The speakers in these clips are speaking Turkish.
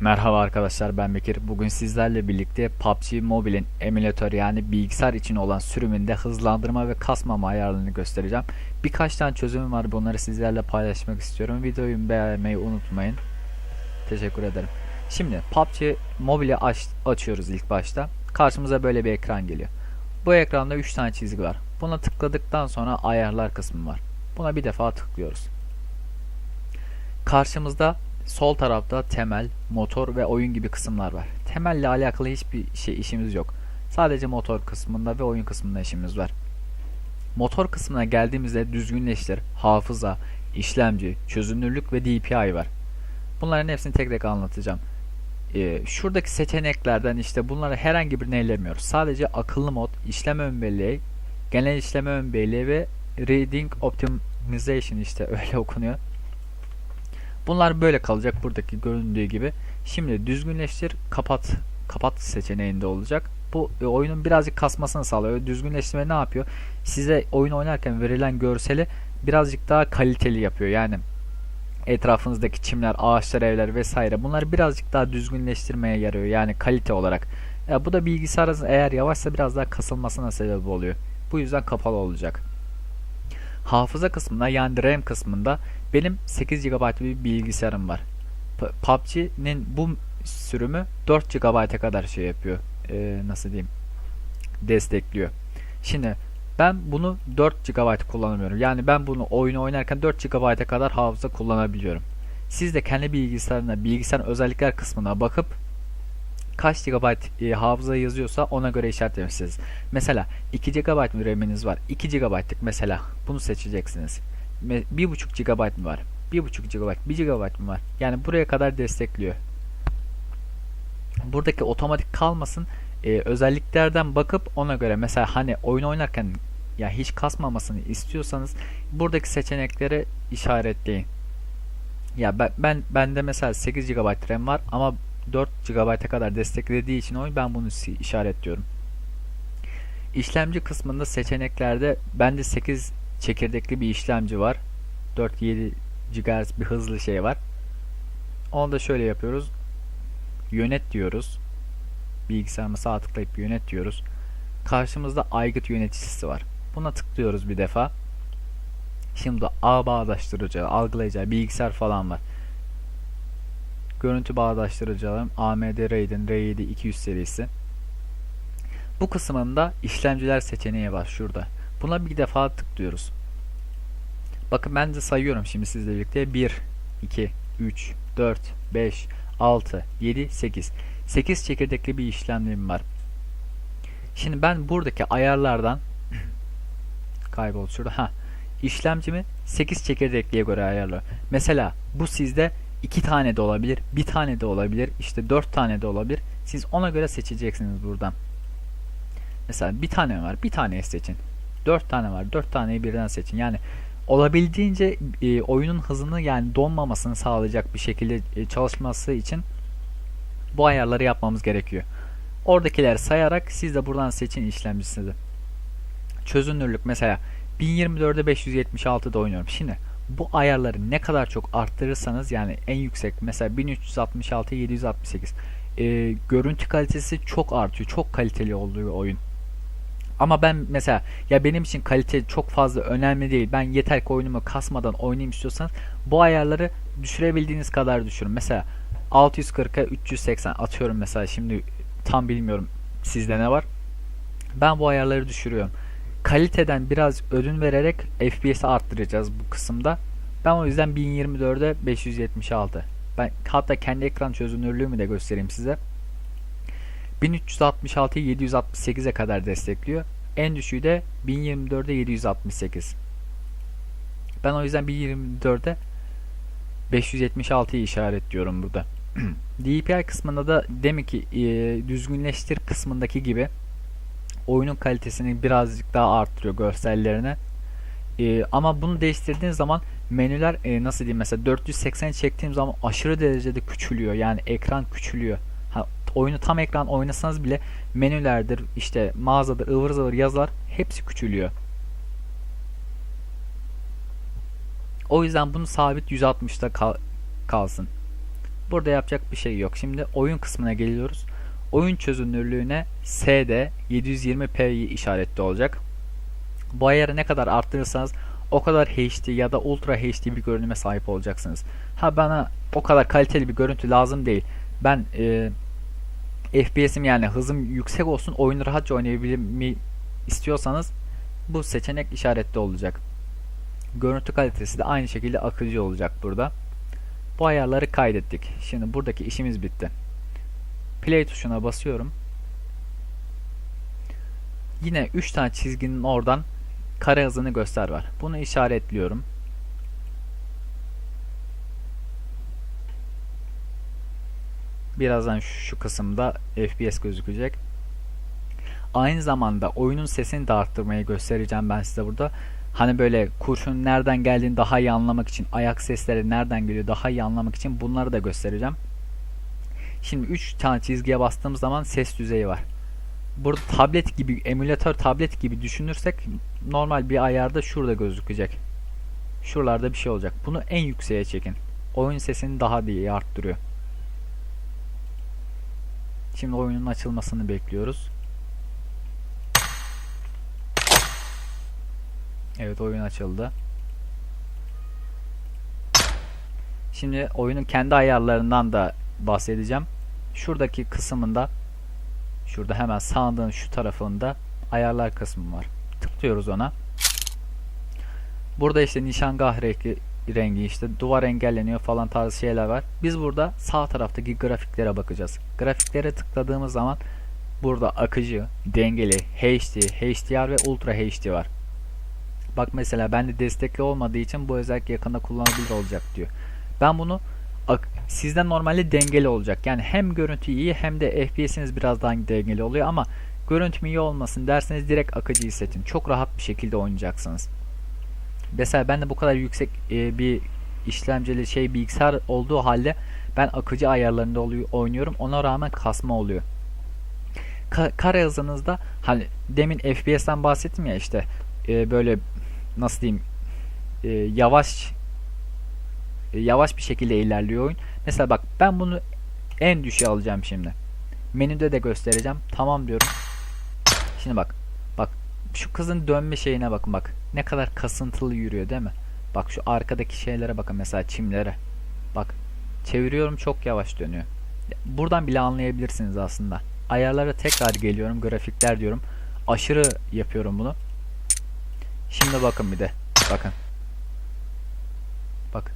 Merhaba arkadaşlar ben Bekir. Bugün sizlerle birlikte PUBG Mobile'in emülatörü yani bilgisayar için olan sürümünde hızlandırma ve kasmama ayarlarını göstereceğim. Birkaç tane çözümüm var bunları sizlerle paylaşmak istiyorum. Videoyu beğenmeyi unutmayın. Teşekkür ederim. Şimdi PUBG Mobile'i aç, açıyoruz ilk başta. Karşımıza böyle bir ekran geliyor. Bu ekranda 3 tane çizgi var. Buna tıkladıktan sonra ayarlar kısmı var. Buna bir defa tıklıyoruz. Karşımızda sol tarafta temel, motor ve oyun gibi kısımlar var. Temelle alakalı hiçbir şey işimiz yok. Sadece motor kısmında ve oyun kısmında işimiz var. Motor kısmına geldiğimizde düzgünleştir, hafıza, işlemci, çözünürlük ve DPI var. Bunların hepsini tek tek anlatacağım. Ee, şuradaki seçeneklerden işte bunları herhangi birini ellemiyoruz. Sadece akıllı mod, işlem ön belleği, genel işleme ön belleği ve reading optimization işte öyle okunuyor. Bunlar böyle kalacak buradaki göründüğü gibi. Şimdi düzgünleştir, kapat, kapat seçeneğinde olacak. Bu e, oyunun birazcık kasmasını sağlıyor. Düzgünleştirme ne yapıyor? Size oyun oynarken verilen görseli birazcık daha kaliteli yapıyor. Yani etrafınızdaki çimler, ağaçlar, evler vesaire bunları birazcık daha düzgünleştirmeye yarıyor. Yani kalite olarak. Ya bu da bilgisayarınız eğer yavaşsa biraz daha kasılmasına sebep oluyor. Bu yüzden kapalı olacak. Hafıza kısmında yani RAM kısmında benim 8 GB bir bilgisayarım var. PUBG'nin bu sürümü 4 GB'a kadar şey yapıyor. Ee, nasıl diyeyim? Destekliyor. Şimdi ben bunu 4 GB kullanamıyorum. Yani ben bunu oyunu oynarken 4 GB'a kadar hafıza kullanabiliyorum. Siz de kendi bilgisayarına, bilgisayar özellikler kısmına bakıp kaç GB e, hafıza yazıyorsa ona göre işaretlemişsiniz. Mesela 2 GB RAM'iniz var? 2 GB'lık mesela bunu seçeceksiniz. 1.5 GB mı var? 1.5 GB, 1 GB mı var? Yani buraya kadar destekliyor. Buradaki otomatik kalmasın. E, özelliklerden bakıp ona göre mesela hani oyun oynarken ya hiç kasmamasını istiyorsanız buradaki seçenekleri işaretleyin. Ya ben, ben bende mesela 8 GB RAM var ama 4 GB'a kadar desteklediği için oyun ben bunu işaretliyorum. İşlemci kısmında seçeneklerde bende 8 çekirdekli bir işlemci var. 4-7 GHz bir hızlı şey var. Onu da şöyle yapıyoruz. Yönet diyoruz. Bilgisayarıma sağ tıklayıp yönet diyoruz. Karşımızda aygıt yöneticisi var. Buna tıklıyoruz bir defa. Şimdi ağ bağdaştırıcı, algılayacağı bilgisayar falan var. Görüntü bağdaştırıcılarım AMD Radeon R7 200 serisi. Bu kısmında işlemciler seçeneği var şurada. Buna bir defa tıklıyoruz. Bakın ben de sayıyorum şimdi sizle birlikte. 1, 2, 3, 4, 5, 6, 7, 8. 8 çekirdekli bir işlemcim var. Şimdi ben buradaki ayarlardan kayboldu şurada. Ha. İşlemcimi 8 çekirdekliye göre ayarlıyor. Mesela bu sizde 2 tane de olabilir, 1 tane de olabilir, işte 4 tane de olabilir. Siz ona göre seçeceksiniz buradan. Mesela bir tane var, bir taneyi seçin. 4 tane var, 4 taneyi birden seçin. Yani olabildiğince e, oyunun hızını yani donmamasını sağlayacak bir şekilde e, çalışması için bu ayarları yapmamız gerekiyor. Oradakileri sayarak siz de buradan seçin işlemcisini. Çözünürlük mesela 1024'e 576'da oynuyorum. Şimdi bu ayarları ne kadar çok arttırırsanız yani en yüksek mesela 1366 768 e, görüntü kalitesi çok artıyor. Çok kaliteli oluyor oyun. Ama ben mesela ya benim için kalite çok fazla önemli değil. Ben yeter ki oyunumu kasmadan oynayayım istiyorsanız bu ayarları düşürebildiğiniz kadar düşürün. Mesela 640'a 380 atıyorum mesela şimdi tam bilmiyorum sizde ne var. Ben bu ayarları düşürüyorum. Kaliteden biraz ödün vererek FPS'i arttıracağız bu kısımda. Ben o yüzden 1024'e 576. Ben hatta kendi ekran çözünürlüğümü de göstereyim size. 1366'yı 768'e kadar destekliyor. En düşüğü de 1024'e 768. Ben o yüzden 1024'e 576'yı işaretliyorum burada. DPI kısmında da demek ki e, düzgünleştir kısmındaki gibi oyunun kalitesini birazcık daha arttırıyor görsellerine. E, ama bunu değiştirdiğiniz zaman menüler e, nasıl diyeyim mesela 480 çektiğim zaman aşırı derecede küçülüyor. Yani ekran küçülüyor. Oyunu tam ekran oynasanız bile menülerdir, işte mağazadır, ıvır zıvır yazılar hepsi küçülüyor. O yüzden bunu sabit 160'da kal kalsın. Burada yapacak bir şey yok. Şimdi oyun kısmına geliyoruz. Oyun çözünürlüğüne SD 720p'yi işaretli olacak. Bu ayarı ne kadar arttırırsanız o kadar HD ya da Ultra HD bir görünüme sahip olacaksınız. Ha bana o kadar kaliteli bir görüntü lazım değil. Ben e, FPS'im yani hızım yüksek olsun oyunu rahatça oynayabilirim istiyorsanız bu seçenek işaretli olacak. Görüntü kalitesi de aynı şekilde akıcı olacak burada. Bu ayarları kaydettik. Şimdi buradaki işimiz bitti. Play tuşuna basıyorum. Yine 3 tane çizginin oradan kare hızını göster var. Bunu işaretliyorum. Birazdan şu kısımda FPS gözükecek. Aynı zamanda oyunun sesini de arttırmayı göstereceğim ben size burada. Hani böyle kurşun nereden geldiğini daha iyi anlamak için, ayak sesleri nereden geliyor daha iyi anlamak için bunları da göstereceğim. Şimdi 3 tane çizgiye bastığımız zaman ses düzeyi var. Burada tablet gibi, emülatör tablet gibi düşünürsek normal bir ayarda şurada gözükecek. Şuralarda bir şey olacak. Bunu en yükseğe çekin. Oyun sesini daha iyi arttırıyor. Şimdi oyunun açılmasını bekliyoruz. Evet oyun açıldı. Şimdi oyunun kendi ayarlarından da bahsedeceğim. Şuradaki kısmında şurada hemen sağındığın şu tarafında ayarlar kısmı var. Tıklıyoruz ona. Burada işte nişangah rengi, rengi işte duvar engelleniyor falan tarzı şeyler var. Biz burada sağ taraftaki grafiklere bakacağız. Grafiklere tıkladığımız zaman burada akıcı, dengeli, HD, HDR ve Ultra HD var. Bak mesela bende destekli olmadığı için bu özellik yakında kullanılabilir olacak diyor. Ben bunu sizden normalde dengeli olacak. Yani hem görüntü iyi hem de FPS'iniz biraz daha dengeli oluyor ama görüntüm iyi olmasın derseniz direkt akıcıyı seçin. Çok rahat bir şekilde oynayacaksınız. Mesela ben de bu kadar yüksek e, bir işlemcili şey bilgisayar olduğu halde ben akıcı ayarlarında oluyor, oynuyorum. Ona rağmen kasma oluyor. Ka kare hızınızda hani demin FPS'ten bahsettim ya işte e, böyle nasıl diyeyim e, yavaş e, yavaş bir şekilde ilerliyor oyun. Mesela bak ben bunu en düşüğe alacağım şimdi. Menüde de göstereceğim. Tamam diyorum. Şimdi bak. Şu kızın dönme şeyine bakın bak. Ne kadar kasıntılı yürüyor değil mi? Bak şu arkadaki şeylere bakın mesela çimlere. Bak çeviriyorum çok yavaş dönüyor. Buradan bile anlayabilirsiniz aslında. Ayarlara tekrar geliyorum. Grafikler diyorum. Aşırı yapıyorum bunu. Şimdi bakın bir de. Bakın. Bak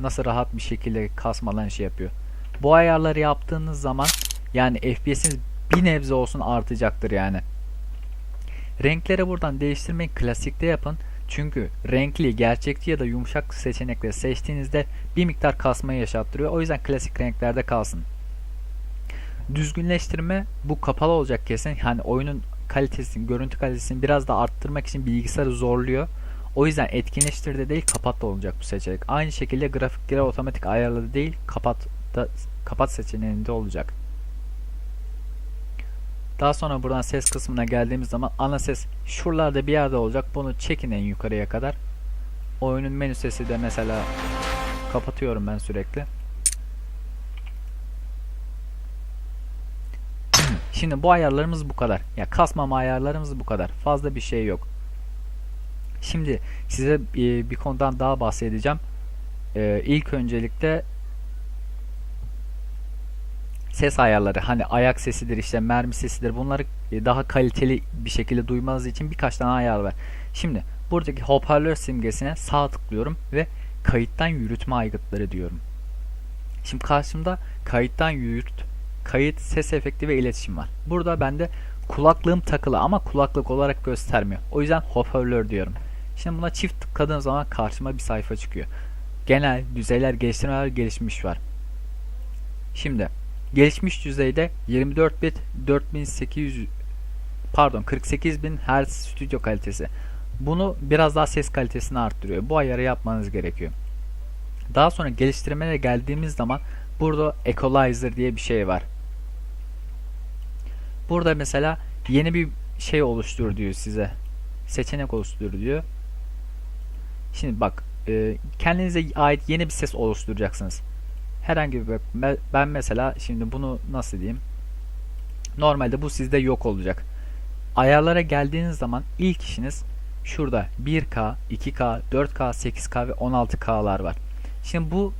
nasıl rahat bir şekilde kasmadan şey yapıyor. Bu ayarları yaptığınız zaman yani FPS'iniz bir nebze olsun artacaktır yani. Renkleri buradan değiştirmeyi klasikte yapın. Çünkü renkli, gerçekçi ya da yumuşak seçenekleri seçtiğinizde bir miktar kasmayı yaşattırıyor. O yüzden klasik renklerde kalsın. Düzgünleştirme bu kapalı olacak kesin. Yani oyunun kalitesini, görüntü kalitesini biraz da arttırmak için bilgisayarı zorluyor. O yüzden etkinleştir de değil kapat da olacak bu seçenek. Aynı şekilde grafikleri otomatik ayarladı değil kapat da kapat seçeneğinde olacak. Daha sonra buradan ses kısmına geldiğimiz zaman ana ses şuralarda bir yerde olacak. Bunu çekin en yukarıya kadar. Oyunun menü sesi de mesela kapatıyorum ben sürekli. Şimdi bu ayarlarımız bu kadar. Ya kasmama ayarlarımız bu kadar. Fazla bir şey yok. Şimdi size e, bir konudan daha bahsedeceğim. E, ilk öncelikle ses ayarları hani ayak sesidir işte mermi sesidir bunları e, daha kaliteli bir şekilde duymanız için birkaç tane ayar var. Şimdi buradaki hoparlör simgesine sağ tıklıyorum ve kayıttan yürütme aygıtları diyorum. Şimdi karşımda kayıttan yürüt, kayıt, ses efekti ve iletişim var. Burada bende kulaklığım takılı ama kulaklık olarak göstermiyor. O yüzden hoparlör diyorum. Şimdi buna çift tıkladığım zaman karşıma bir sayfa çıkıyor. Genel düzeyler, geliştirmeler gelişmiş var. Şimdi gelişmiş düzeyde 24 bit 4800 pardon 48000 Hz stüdyo kalitesi. Bunu biraz daha ses kalitesini arttırıyor. Bu ayarı yapmanız gerekiyor. Daha sonra geliştirmelere geldiğimiz zaman burada equalizer diye bir şey var. Burada mesela yeni bir şey oluştur diyor size. Seçenek oluştur diyor. Şimdi bak e, kendinize ait yeni bir ses oluşturacaksınız. Herhangi bir ben mesela şimdi bunu nasıl diyeyim? Normalde bu sizde yok olacak. Ayarlara geldiğiniz zaman ilk işiniz şurada 1K, 2K, 4K, 8K ve 16K'lar var. Şimdi bu,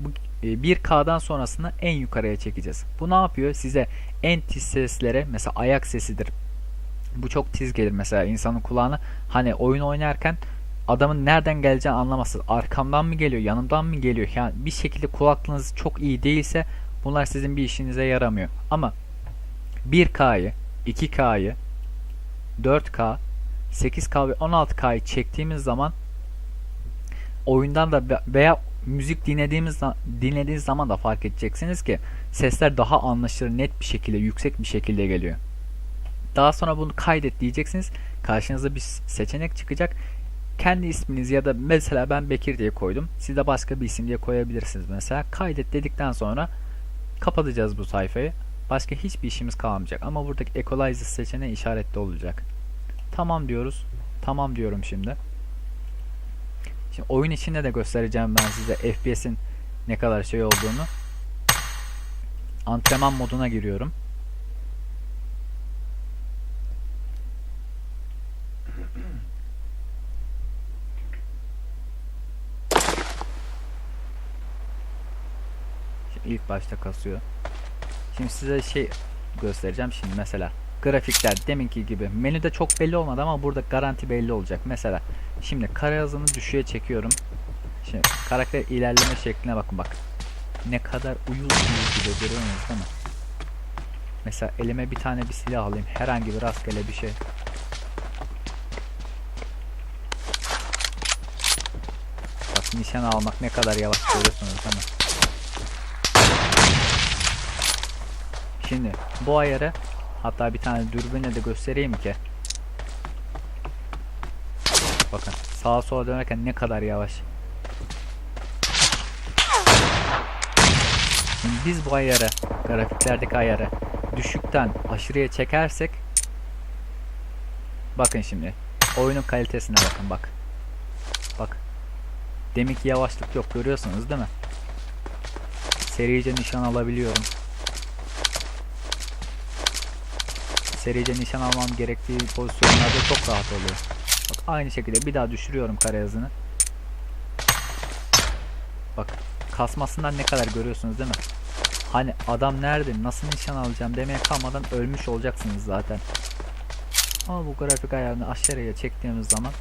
bu e, 1K'dan sonrasını en yukarıya çekeceğiz. Bu ne yapıyor? Size en tiz seslere mesela ayak sesidir. Bu çok tiz gelir mesela insanın kulağına. Hani oyun oynarken adamın nereden geleceğini anlamasın. Arkamdan mı geliyor, yanımdan mı geliyor? Yani bir şekilde kulaklığınız çok iyi değilse bunlar sizin bir işinize yaramıyor. Ama 1K'yı, 2K'yı, 4K, 8K ve 16K'yı çektiğimiz zaman oyundan da ve- veya müzik dinlediğimiz dinlediğiniz zaman da fark edeceksiniz ki sesler daha anlaşılır, net bir şekilde, yüksek bir şekilde geliyor. Daha sonra bunu kaydet diyeceksiniz. Karşınıza bir seçenek çıkacak. Kendi isminiz ya da mesela ben Bekir diye koydum. Siz de başka bir isim diye koyabilirsiniz mesela. Kaydet dedikten sonra kapatacağız bu sayfayı. Başka hiçbir işimiz kalmayacak. Ama buradaki Equalizer seçeneği işaretli olacak. Tamam diyoruz. Tamam diyorum şimdi. Şimdi oyun içinde de göstereceğim ben size FPS'in ne kadar şey olduğunu. Antrenman moduna giriyorum. Şimdi ilk başta kasıyor. Şimdi size şey göstereceğim şimdi mesela grafikler deminki gibi menüde çok belli olmadı ama burada garanti belli olacak. Mesela şimdi kare hızını düşüğe çekiyorum. Şimdi karakter ilerleme şekline bakın bak. Ne kadar uyuz uyuz gibi görüyorsunuz değil mi? Mesela elime bir tane bir silah alayım. Herhangi bir rastgele bir şey. Bak nişan almak ne kadar yavaş görüyorsunuz değil mi? Şimdi bu ayarı hatta bir tane dürbünle de göstereyim ki. Bakın sağa sola dönerken ne kadar yavaş. Şimdi biz bu ayarı grafiklerdeki ayarı düşükten aşırıya çekersek bakın şimdi oyunun kalitesine bakın bak. Bak. Deminki yavaşlık yok görüyorsunuz değil mi? Serice nişan alabiliyorum. Serice nişan almam gerektiği pozisyonlarda çok rahat oluyor. Bak aynı şekilde bir daha düşürüyorum kare hızını. Bak kasmasından ne kadar görüyorsunuz değil mi? Hani adam nerede nasıl nişan alacağım demeye kalmadan ölmüş olacaksınız zaten. Ama bu grafik ayarını aşağıya çektiğimiz zaman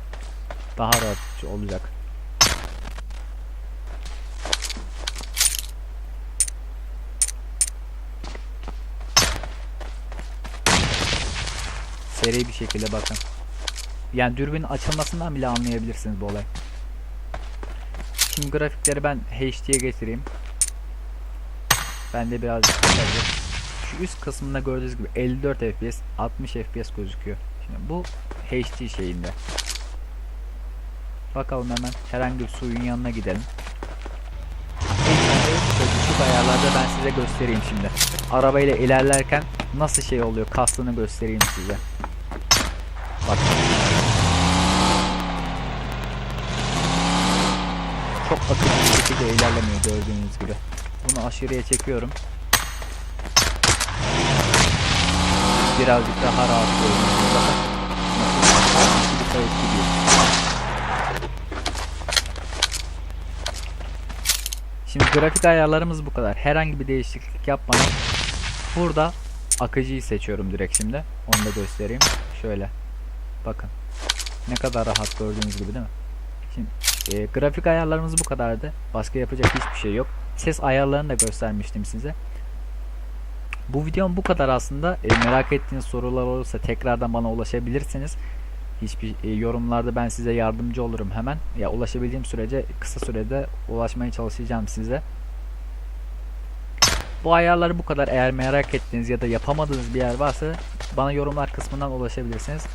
daha rahat olacak. Seri bir şekilde bakın. Yani dürbünün açılmasından bile anlayabilirsiniz bu olay. Şimdi grafikleri ben HD'ye getireyim. Ben de bakacağım. Şu üst kısmında gördüğünüz gibi 54 FPS, 60 FPS gözüküyor. Şimdi bu HD şeyinde. Bakalım hemen herhangi bir suyun yanına gidelim. Şu ayarlarda ben size göstereyim şimdi. Arabayla ilerlerken nasıl şey oluyor kastını göstereyim size. Bak. Çok akıcı bir şekilde ilerlemiyor gördüğünüz gibi. Bunu aşırıya çekiyorum. Birazcık daha rahat görünüyor. Şimdi grafik ayarlarımız bu kadar. Herhangi bir değişiklik yapmadan burada akıcıyı seçiyorum direkt şimdi. Onu da göstereyim. Şöyle. Bakın. Ne kadar rahat gördüğünüz gibi değil mi? Şimdi e, grafik ayarlarımız bu kadardı. Başka yapacak hiçbir şey yok. Ses ayarlarını da göstermiştim size. Bu videom bu kadar aslında. E, merak ettiğiniz sorular olursa tekrardan bana ulaşabilirsiniz. Hiçbir e, yorumlarda ben size yardımcı olurum hemen. Ya ulaşabildiğim sürece kısa sürede ulaşmaya çalışacağım size. Bu ayarları bu kadar. Eğer merak ettiğiniz ya da yapamadığınız bir yer varsa bana yorumlar kısmından ulaşabilirsiniz.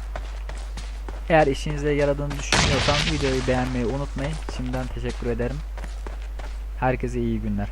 Eğer işinize yaradığını düşünüyorsan videoyu beğenmeyi unutmayın. Şimdiden teşekkür ederim. Herkese iyi günler.